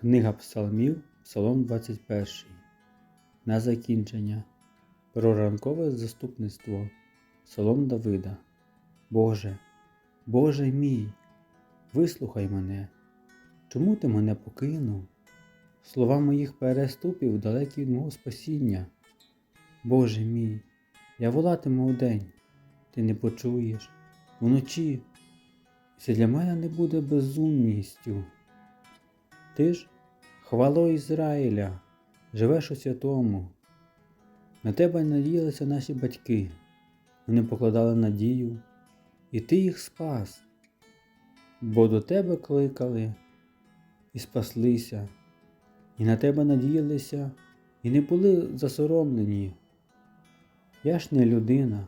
Книга Псалмів, Псалом 21. На закінчення. Про ранкове заступництво. Псалом Давида. Боже, Боже мій, вислухай мене. Чому ти мене покинув? Слова моїх переступів далекі від мого спасіння. Боже мій, я волатиму вдень, ти не почуєш, вночі. Це для мене не буде безумністю. Ти ж, хвало Ізраїля, живеш у святому. На тебе надіялися наші батьки, вони покладали надію, і ти їх спас, бо до тебе кликали і спаслися, і на тебе надіялися, і не були засоромлені. Я ж не людина,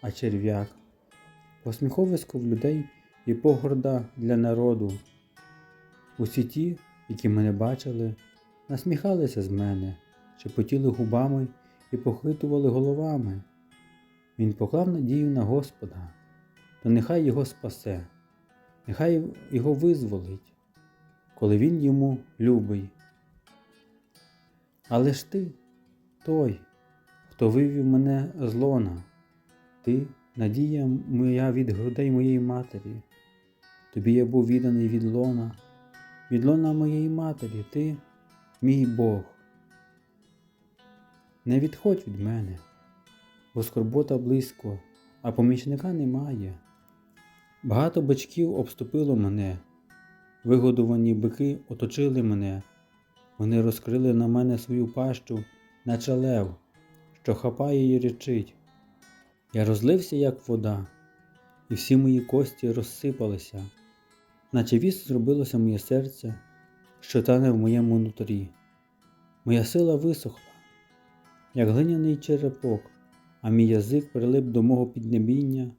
а черв'як, посміховисько в людей і погорда для народу. Усі ті, які мене бачили, насміхалися з мене, шепотіли губами і похитували головами. Він поклав надію на Господа, то нехай його спасе, нехай його визволить, коли він йому любий. Але ж ти той, хто вивів мене з лона, ти надія моя від грудей моєї матері. Тобі я був відданий від лона, від лона моєї матері, ти мій Бог. Не відходь від мене, бо скорбота близько, а помічника немає. Багато бичків обступило мене, вигодовані бики оточили мене, вони розкрили на мене свою пащу, наче лев, що хапає і речить. Я розлився, як вода, і всі мої кості розсипалися, наче віс зробилося моє серце, що тане в моєму нутрі. Моя сила висохла, як глиняний черепок, а мій язик прилип до мого піднебіння,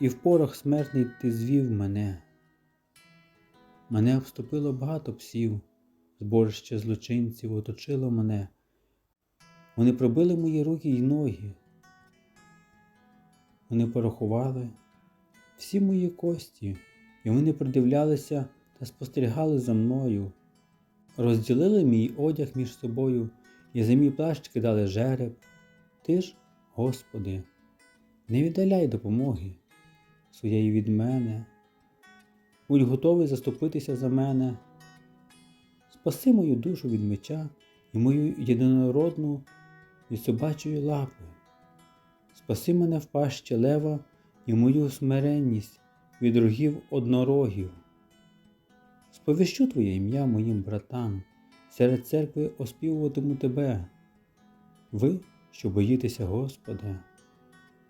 і в порох смертний ти звів мене. Мене обступило багато псів, зборище злочинців оточило мене. Вони пробили мої руки й ноги. Вони порахували всі мої кості, і вони придивлялися та спостерігали за мною, розділили мій одяг між собою і за мій плащ кидали жереб. Ти ж, Господи, не віддаляй допомоги своєї від мене, будь готовий заступитися за мене. Спаси мою душу від меча і мою єдинородну від собачої лапи. Спаси мене в пащі лева і мою смиренність від рогів однорогів. Сповіщу Твоє ім'я моїм братам, серед церкви оспівуватиму Тебе. Ви, що боїтеся Господа,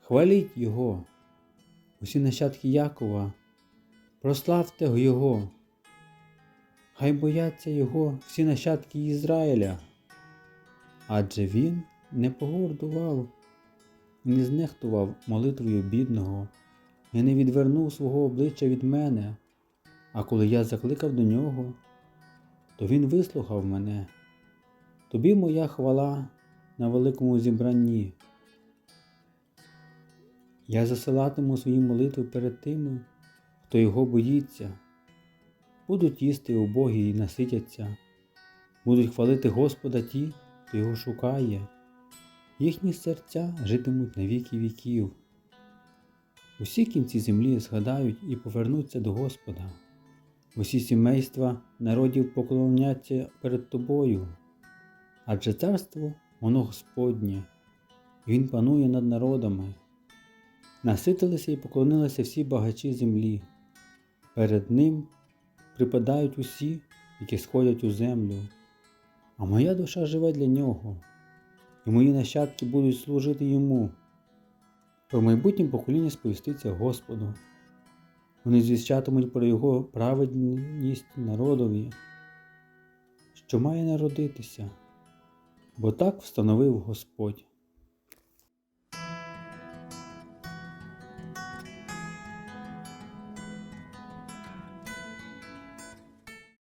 хваліть Його, усі нащадки Якова, прославте Його, хай бояться Його всі нащадки Ізраїля, адже Він не погордував не знехтував молитвою бідного, і не відвернув свого обличчя від мене, а коли я закликав до нього, то він вислухав мене. Тобі моя хвала на великому зібранні. Я засилатиму свої молитви перед тими, хто його боїться, будуть їсти убогі і наситяться, будуть хвалити Господа ті, хто його шукає їхні серця житимуть на віки віків. Усі кінці землі згадають і повернуться до Господа. Усі сімейства народів поклоняться перед тобою, адже царство воно Господнє, Він панує над народами. Наситилися і поклонилися всі багачі землі. Перед Ним припадають усі, які сходять у землю, а моя душа живе для нього і мої нащадки будуть служити йому. Про майбутнє покоління сповіститься Господу. Вони звіщатимуть про Його праведність народові, що має народитися, бо так встановив Господь.